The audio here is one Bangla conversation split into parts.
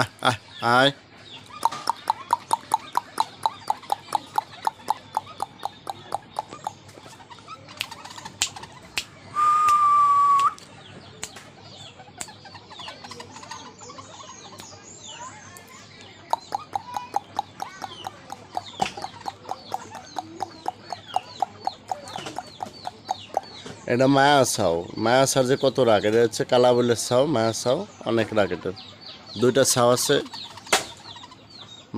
আয় আয় আয় এটা মায়া ছাও। মায়া ছার যে কত রাগ হচ্ছে কালা বলে ছাও, মায়া ছাও, অনেক রাগ দুইটা ছাও আছে,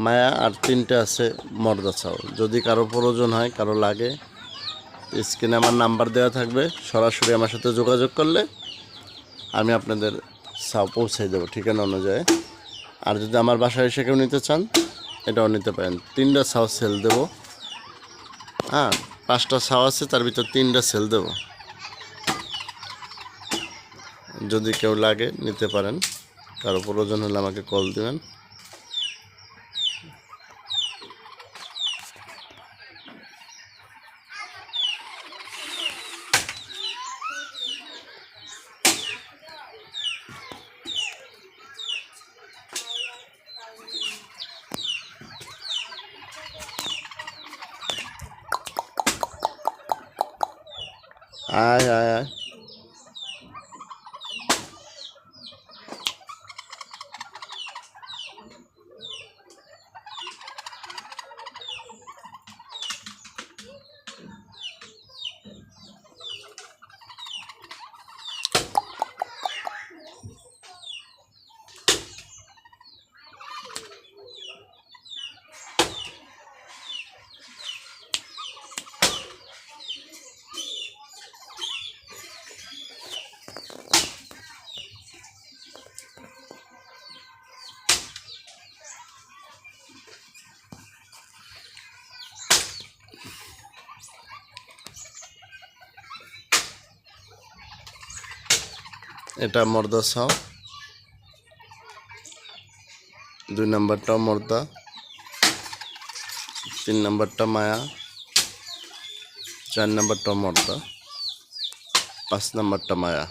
মায়া আর তিনটে আছে মর্দা ছাও। যদি কারও প্রয়োজন হয়, কারও লাগে, স্ক্রিনে আমার নাম্বার দেওয়া থাকবে, সরাসরি আমার সাথে যোগাযোগ করলে আমি আপনাদের ছাও পৌঁছে দেবো ঠিকানা অনুযায়ী। আর যদি আমার বাসায় এসে কেউ নিতে চান, এটাও নিতে পারেন। তিনটা ছাও সেল দেবো। হ্যাঁ পাঁচটা ছাও আছে, তার ভিতর তিনটা সেল দেবো। যদি কেউ লাগে, নিতে পারেন। কারও প্রয়োজন হলে আমাকে কল দিবেন। আয় আয় আয়। এটা মর্দা সাও দুই নম্বরটা মর্দা। তিন নম্বরটা মায়া। চার নম্বরটা মর্দা। পাঁচ নম্বরটা মায়া।